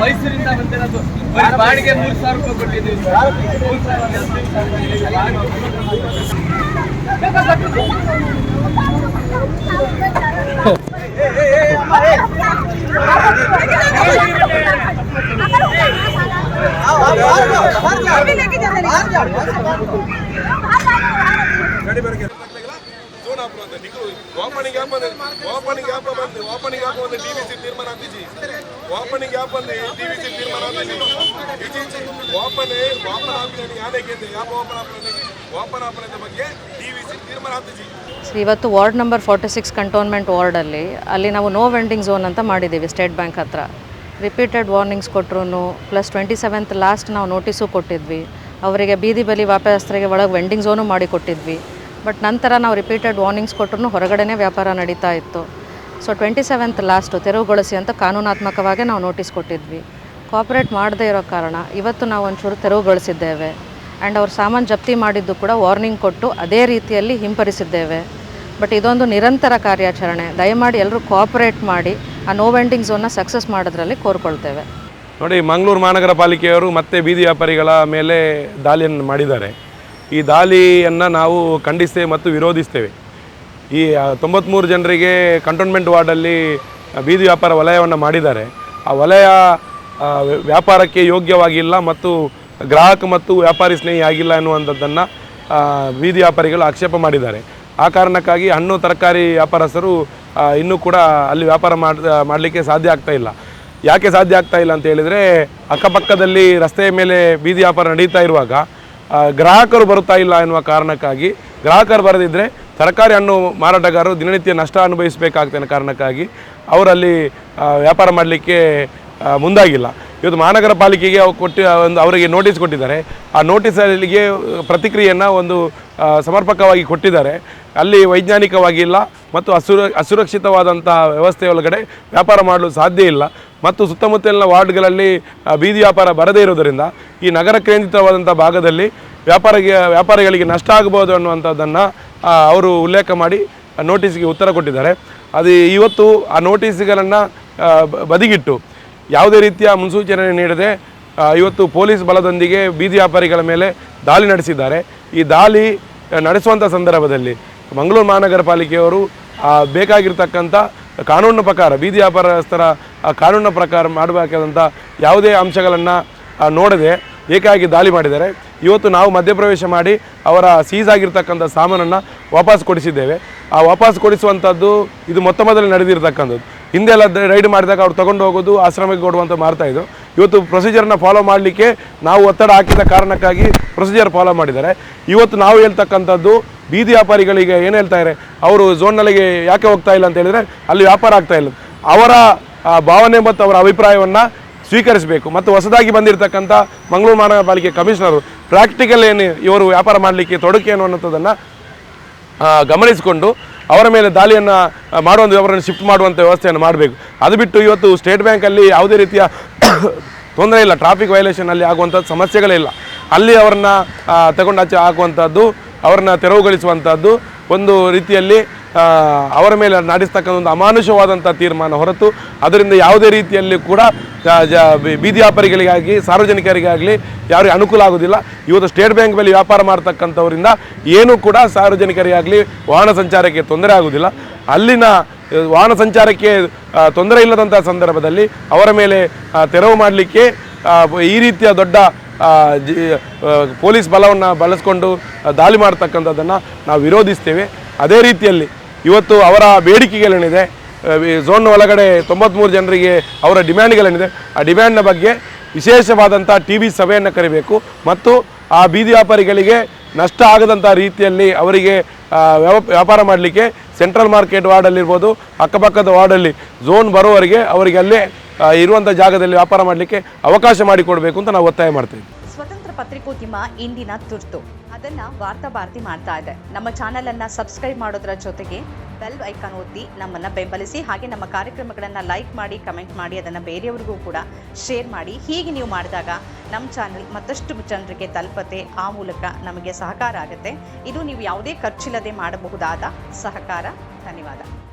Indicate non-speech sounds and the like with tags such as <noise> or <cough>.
ಮೈಸೂರಿಂದ ಬಂದಿರೋದು ಬರೀ ಬಾಡಿಗೆ ಮೂರು ಸಾವಿರ ರೂಪಾಯಿ ಕೊಟ್ಟಿದ್ದೀವಿ ಮೂರು ಸಾವಿರ ಆಪ್ ಅಂತ ಓಪನಿಂಗ್ ಆಪ್ ಅಂದ್ರೆ ಓಪನಿಂಗ್ ಆಪ್ ಬಂದು ಓಪನಿಂಗ್ ಆಪ್ ಒಂದು ಟಿವಿಸಿ ತೀರ್ಮಾನ ಅಂತಿಜಿ ಓಪನಿಂಗ್ ಆಪ್ ಅಂದ್ರೆ ಟಿವಿಸಿ ತೀರ್ಮಾನ ಅಂತಿಜಿ ಓಪನ್ ಓಪನ್ ಆಪ್ ಅಂತ up open up open up ಬಗ್ಗೆ ಟಿವಿಸಿ ತೀರ್ಮಾನ ಅಂತಿಜಿ ಸೊ ಇವತ್ತು ward number forty six cantonment ವಾರ್ಡಲ್ಲಿ, ಅಲ್ಲಿ ನಾವು ನೋ ವೆಂಡಿಂಗ್ ಝೋನ್ ಅಂತ ಮಾಡಿದ್ದೀವಿ ಸ್ಟೇಟ್ ಬ್ಯಾಂಕ್ ಹತ್ರ. ರಿಪೀಟೆಡ್ ವಾರ್ನಿಂಗ್ಸ್ ಕೊಟ್ಟರು ಪ್ಲಸ್ ಟ್ವೆಂಟಿ ಸೆವೆಂತ್ ಲಾಸ್ಟ್ ನಾವು ನೋಟಿಸು ಕೊಟ್ಟಿದ್ವಿ. ಅವರಿಗೆ ಬೀದಿ ಬಲಿ ವ್ಯಾಪಾರಸ್ಥರಿಗೆ ಒಳಗೆ ವೆಂಡಿಂಗ್ ಝೋನು ಮಾಡಿ ಕೊಟ್ಟಿದ್ವಿ ಬಟ್ ನಂತರ ನಾವು ರಿಪೀಟೆಡ್ ವಾರ್ನಿಂಗ್ಸ್ ಕೊಟ್ಟರು ಹೊರಗಡೆನೇ ವ್ಯಾಪಾರ ನಡೀತಾ ಇತ್ತು. ಸೊ ಟ್ವೆಂಟಿ ಸೆವೆಂತ್ ಲಾಸ್ಟು ತೆರವುಗೊಳಿಸಿ ಅಂತ ಕಾನೂನಾತ್ಮಕವಾಗಿ ನಾವು ನೋಟಿಸ್ ಕೊಟ್ಟಿದ್ವಿ. ಕೋಆಪ್ರೇಟ್ ಮಾಡದೇ ಇರೋ ಕಾರಣ ಇವತ್ತು ನಾವು ಒಂಚೂರು ತೆರವುಗೊಳಿಸಿದ್ದೇವೆ. ಆ್ಯಂಡ್ ಅವ್ರ ಸಾಮಾನು ಜಪ್ತಿ ಮಾಡಿದ್ದು ಕೂಡ ವಾರ್ನಿಂಗ್ ಕೊಟ್ಟು ಅದೇ ರೀತಿಯಲ್ಲಿ ಹಿಂಪರಿಸಿದ್ದೇವೆ. ಬಟ್ ಇದೊಂದು ನಿರಂತರ ಕಾರ್ಯಾಚರಣೆ. ದಯಮಾಡಿ ಎಲ್ಲರೂ ಕೋಆಪರೇಟ್ ಮಾಡಿ ಆ ನೋ ವೆಂಡಿಂಗ್ ಝೋನ್ನ ಸಕ್ಸಸ್ ಮಾಡೋದ್ರಲ್ಲಿ ಕೋರ್ಕೊಳ್ತೇವೆ. ನೋಡಿ, ಮಂಗಳೂರು ಮಹಾನಗರ ಪಾಲಿಕೆಯವರು ಮತ್ತೆ ಬೀದಿ ವ್ಯಾಪಾರಿಗಳ ಮೇಲೆ ದಾಳಿಯನ್ನು ಮಾಡಿದ್ದಾರೆ. ಈ ದಾಳಿಯನ್ನು ನಾವು ಖಂಡಿಸ್ತೇವೆ ಮತ್ತು ವಿರೋಧಿಸ್ತೇವೆ. ಈ ತೊಂಬತ್ತ್ಮೂರು ಜನರಿಗೆ ಕಂಟೋನ್ಮೆಂಟ್ ವಾರ್ಡಲ್ಲಿ ಬೀದಿ ವ್ಯಾಪಾರ ವಲಯವನ್ನು ಮಾಡಿದ್ದಾರೆ. ಆ ವಲಯ ವ್ಯಾಪಾರಕ್ಕೆ ಯೋಗ್ಯವಾಗಿಲ್ಲ ಮತ್ತು ಗ್ರಾಹಕ ಮತ್ತು ವ್ಯಾಪಾರಿ ಸ್ನೇಹಿ ಆಗಿಲ್ಲ ಎನ್ನುವಂಥದ್ದನ್ನು ಬೀದಿ ವ್ಯಾಪಾರಿಗಳು ಆಕ್ಷೇಪ ಮಾಡಿದ್ದಾರೆ. ಆ ಕಾರಣಕ್ಕಾಗಿ ಹಣ್ಣು, ತರಕಾರಿ ವ್ಯಾಪಾರಸ್ಥರು ಇನ್ನೂ ಕೂಡ ಅಲ್ಲಿ ವ್ಯಾಪಾರ ಮಾಡ್, ಮಾಡಲಿಕ್ಕೆ ಸಾಧ್ಯ ಆಗ್ತಾ ಇಲ್ಲ. ಯಾಕೆ ಸಾಧ್ಯ ಆಗ್ತಾ ಇಲ್ಲ ಅಂತ ಹೇಳಿದರೆ, ಅಕ್ಕಪಕ್ಕದಲ್ಲಿ ರಸ್ತೆಯ ಮೇಲೆ ಬೀದಿ ವ್ಯಾಪಾರ ನಡೀತಾ ಇರುವಾಗ ಗ್ರಾಹಕರು ಬರುತ್ತಾ ಇಲ್ಲ ಎನ್ನುವ ಕಾರಣಕ್ಕಾಗಿ, ಗ್ರಾಹಕರು ಬರದಿದ್ದರೆ ತರಕಾರಿ ಹಣ್ಣು ಮಾರಾಟಗಾರರು ದಿನನಿತ್ಯ ನಷ್ಟ ಅನುಭವಿಸಬೇಕಾಗ್ತದೆ ಕಾರಣಕ್ಕಾಗಿ ಅವರಲ್ಲಿ ವ್ಯಾಪಾರ ಮಾಡಲಿಕ್ಕೆ ಮುಂದಾಗಿಲ್ಲ. ಇವತ್ತು ಮಹಾನಗರ ಪಾಲಿಕೆಗೆ ಅವ್ರು ಕೊಟ್ಟು ಒಂದು ಅವರಿಗೆ ನೋಟಿಸ್ ಕೊಟ್ಟಿದ್ದಾರೆ. ಆ ನೋಟಿಸಲ್ಲಿಗೆ ಪ್ರತಿಕ್ರಿಯೆಯನ್ನು ಒಂದು ಸಮರ್ಪಕವಾಗಿ ಕೊಟ್ಟಿದ್ದಾರೆ. ಅಲ್ಲಿ ವೈಜ್ಞಾನಿಕವಾಗಿ ಇಲ್ಲ ಮತ್ತು ಅಸುರ, ಅಸುರಕ್ಷಿತವಾದಂತಹ ವ್ಯವಸ್ಥೆ ಒಳಗಡೆ ವ್ಯಾಪಾರ ಮಾಡಲು ಸಾಧ್ಯ ಇಲ್ಲ. ಮತ್ತು ಸುತ್ತಮುತ್ತಲಿನ ವಾರ್ಡ್ಗಳಲ್ಲಿ ಬೀದಿ ವ್ಯಾಪಾರ ಬರದೇ ಇರುವುದರಿಂದ ಈ ನಗರ ಕೇಂದ್ರಿತವಾದಂಥ ಭಾಗದಲ್ಲಿ ವ್ಯಾಪಾರಿಗೆ, ವ್ಯಾಪಾರಿಗಳಿಗೆ ನಷ್ಟ ಆಗಬಹುದು ಅನ್ನುವಂಥದ್ದನ್ನು ಅವರು ಉಲ್ಲೇಖ ಮಾಡಿ ನೋಟಿಸ್ಗೆ ಉತ್ತರ ಕೊಟ್ಟಿದ್ದಾರೆ. ಅದು ಇವತ್ತು ಆ ನೋಟಿಸ್ಗಳನ್ನು ಬದಿಗಿಟ್ಟು ಯಾವುದೇ ರೀತಿಯ ಮುನ್ಸೂಚನೆ ನೀಡದೆ ಇವತ್ತು ಪೊಲೀಸ್ ಬಲದೊಂದಿಗೆ ಬೀದಿ ವ್ಯಾಪಾರಿಗಳ ಮೇಲೆ ದಾಳಿ ನಡೆಸಿದ್ದಾರೆ. ಈ ದಾಳಿ ನಡೆಸುವಂಥ ಸಂದರ್ಭದಲ್ಲಿ ಮಂಗಳೂರು ಮಹಾನಗರ ಪಾಲಿಕೆಯವರು ಬೇಕಾಗಿರ್ತಕ್ಕಂಥ ಕಾನೂನಿನ ಪ್ರಕಾರ, ಬೀದಿ ವ್ಯಾಪಾರಸ್ಥರ ಕಾನೂನಿನ ಪ್ರಕಾರ ಮಾಡಬೇಕಾದಂಥ ಯಾವುದೇ ಅಂಶಗಳನ್ನು ನೋಡದೆ ಏಕಾಗಿ ದಾಳಿ ಮಾಡಿದ್ದಾರೆ. ಇವತ್ತು ನಾವು ಮಧ್ಯಪ್ರವೇಶ ಮಾಡಿ ಅವರ ಸೀಸ್ ಆಗಿರ್ತಕ್ಕಂಥ ಸಾಮಾನನ್ನು ವಾಪಸ್ ಕೊಡಿಸಿದ್ದೇವೆ. ಆ ವಾಪಸ್ ಕೊಡಿಸುವಂಥದ್ದು ಇದು ಮೊತ್ತ ಮೊದಲು ನಡೆದಿರ್ತಕ್ಕಂಥದ್ದು. ಹಿಂದೆ ಎಲ್ಲ ರೈಡ್ ಮಾಡಿದಾಗ ಅವ್ರು ತೊಗೊಂಡು ಹೋಗೋದು, ಆಶ್ರಮಕ್ಕೆ ಕೊಡುವಂಥ ಮಾಡ್ತಾಯಿದ್ರು ಇವತ್ತು ಪ್ರೊಸೀಜರ್ನ ಫಾಲೋ ಮಾಡಲಿಕ್ಕೆ ನಾವು ಒತ್ತಡ ಹಾಕಿದ ಕಾರಣಕ್ಕಾಗಿ ಪ್ರೊಸೀಜರ್ ಫಾಲೋ ಮಾಡಿದ್ದಾರೆ. ಇವತ್ತು ನಾವು ಹೇಳ್ತಕ್ಕಂಥದ್ದು ಬೀದಿ ವ್ಯಾಪಾರಿಗಳಿಗೆ ಏನು ಹೇಳ್ತಾರೆ ಅವರು ಝೋನ್ನಲ್ಲಿಗೆ ಯಾಕೆ ಹೋಗ್ತಾ ಇಲ್ಲ ಅಂತ ಹೇಳಿದರೆ ಅಲ್ಲಿ ವ್ಯಾಪಾರ ಆಗ್ತಾ ಇಲ್ಲ. ಅವರ ಭಾವನೆ ಮತ್ತು ಅವರ ಅಭಿಪ್ರಾಯವನ್ನು ಸ್ವೀಕರಿಸಬೇಕು. ಮತ್ತು ಹೊಸದಾಗಿ ಬಂದಿರತಕ್ಕಂಥ ಮಂಗಳೂರು ಮಹಾನಗರ ಕಮಿಷನರು ಪ್ರಾಕ್ಟಿಕಲ್ ಏನು ಇವರು ವ್ಯಾಪಾರ ಮಾಡಲಿಕ್ಕೆ ತೊಡಕೆ ಏನು ಆ, ಗಮನಿಸಿಕೊಂಡು ಅವರ ಮೇಲೆ ದಾಳಿಯನ್ನು ಮಾಡುವಂಥ ಅವರನ್ನು ಶಿಫ್ಟ್ ಮಾಡುವಂಥ ವ್ಯವಸ್ಥೆಯನ್ನು ಮಾಡಬೇಕು. ಅದು ಬಿಟ್ಟು ಇವತ್ತು ಸ್ಟೇಟ್ ಬ್ಯಾಂಕಲ್ಲಿ ಯಾವುದೇ ರೀತಿಯ <coughs> ತೊಂದರೆ ಇಲ್ಲ. ಟ್ರಾಫಿಕ್ ವೈಲೇಷನಲ್ಲಿ ಆಗುವಂಥ ಸಮಸ್ಯೆಗಳೇ ಇಲ್ಲ. ಅಲ್ಲಿ ಅವರನ್ನು ತಗೊಂಡು ಆಚೆ ಹಾಕುವಂಥದ್ದು ಅವರನ್ನ ತೆರವುಗೊಳಿಸುವಂಥದ್ದು ಒಂದು ರೀತಿಯಲ್ಲಿ ಅವರ ಮೇಲೆ ನಡೆಸ್ತಕ್ಕಂಥ ಒಂದು ಅಮಾನುಷವಾದಂಥ ತೀರ್ಮಾನ ಹೊರತು ಅದರಿಂದ ಯಾವುದೇ ರೀತಿಯಲ್ಲಿ ಕೂಡ ಬೀದಿ ವ್ಯಾಪಾರಿಗಳಿಗಾಗಿ, ಸಾರ್ವಜನಿಕರಿಗಾಗಲಿ ಯಾರಿಗೆ ಅನುಕೂಲ ಆಗೋದಿಲ್ಲ. ಇವತ್ತು ಸ್ಟೇಟ್ ಬ್ಯಾಂಕ್ ಮೇಲೆ ವ್ಯಾಪಾರ ಮಾಡ್ತಕ್ಕಂಥವರಿಂದ ಏನೂ ಕೂಡ ಸಾರ್ವಜನಿಕರಿಗಾಗಲಿ ವಾಹನ ಸಂಚಾರಕ್ಕೆ ತೊಂದರೆ ಆಗೋದಿಲ್ಲ. ಅಲ್ಲಿನ ವಾಹನ ಸಂಚಾರಕ್ಕೆ ತೊಂದರೆ ಇಲ್ಲದಂಥ ಸಂದರ್ಭದಲ್ಲಿ ಅವರ ಮೇಲೆ ತೆರವು ಮಾಡಲಿಕ್ಕೆ ಈ ರೀತಿಯ ದೊಡ್ಡ ಪೊಲೀಸ್ ಬಲವನ್ನು ಬಳಸ್ಕೊಂಡು ದಾಳಿ ಮಾಡ್ತಕ್ಕಂಥದ್ದನ್ನು ನಾವು ವಿರೋಧಿಸ್ತೇವೆ. ಅದೇ ರೀತಿಯಲ್ಲಿ ಇವತ್ತು ಅವರ ಬೇಡಿಕೆಗಳೇನಿದೆ ಝೋನ್ ಒಳಗಡೆ ತೊಂಬತ್ತ್ಮೂರು ಜನರಿಗೆ ಅವರ ಡಿಮ್ಯಾಂಡ್ಗಳೇನಿದೆ, ಆ ಡಿಮ್ಯಾಂಡ್ನ ಬಗ್ಗೆ ವಿಶೇಷವಾದಂಥ ಟಿ ವಿ ಸಭೆಯನ್ನು ಕರಿಬೇಕು ಮತ್ತು ಆ ಬೀದಿ ವ್ಯಾಪಾರಿಗಳಿಗೆ ನಷ್ಟ ಆಗದಂಥ ರೀತಿಯಲ್ಲಿ ಅವರಿಗೆ ವ್ಯಾಪಾರ ಮಾಡಲಿಕ್ಕೆ ಸೆಂಟ್ರಲ್ ಮಾರ್ಕೆಟ್ ವಾರ್ಡಲ್ಲಿರ್ಬೋದು, ಅಕ್ಕಪಕ್ಕದ ವಾರ್ಡಲ್ಲಿ ಝೋನ್ ಬರೋವರೆಗೆ ಅವರಿಗೆ ಅಲ್ಲೇ ಇರುವಂಥ ಜಾಗದಲ್ಲಿ ವ್ಯಾಪಾರ ಮಾಡಲಿಕ್ಕೆ ಅವಕಾಶ ಮಾಡಿಕೊಡಬೇಕು ಅಂತ ನಾವು ಒತ್ತಾಯ ಮಾಡ್ತೇವೆ ಸ್ವತಂತ್ರ ಪತ್ರಿಕೋದ್ಯಮ ಇಂದಿನ ತುರ್ತು. ಅದನ್ನ ವಾರ್ತಾ ಭಾರತಿ ಮಾಡ್ತಾ ಇದೆ. ನಮ್ಮ ಚಾನೆಲ್ ಅನ್ನ ಸಬ್ಸ್ಕ್ರೈಬ್ ಮಾಡೋದ್ರ ಜೊತೆಗೆ ಬೆಲ್ ಐಕಾನ್ ಒತ್ತಿ ನಮ್ಮನ್ನ ಬೆಂಬಲಿಸಿ, ಹಾಗೆ ನಮ್ಮ ಕಾರ್ಯಕ್ರಮಗಳನ್ನ ಲೈಕ್ ಮಾಡಿ ಕಮೆಂಟ್ ಮಾಡಿ, ಅದನ್ನ ಬೇರೆಯವರಿಗೂ ಕೂಡ ಶೇರ್ ಮಾಡಿ. ಹೀಗೆ ನೀವು ಮಾಡಿದಾಗ ನಮ್ಮ ಚಾನಲ್ ಮತ್ತಷ್ಟು ಜನರಿಗೆ ತಲುಪತ್ತೆ. ಆ ಮೂಲಕ ನಮಗೆ ಸಹಕಾರ ಆಗುತ್ತೆ. ಇದು ನೀವು ಯಾವುದೇ ಖರ್ಚಿಲ್ಲದೆ ಮಾಡಬಹುದಾದ ಸಹಕಾರ. ಧನ್ಯವಾದ.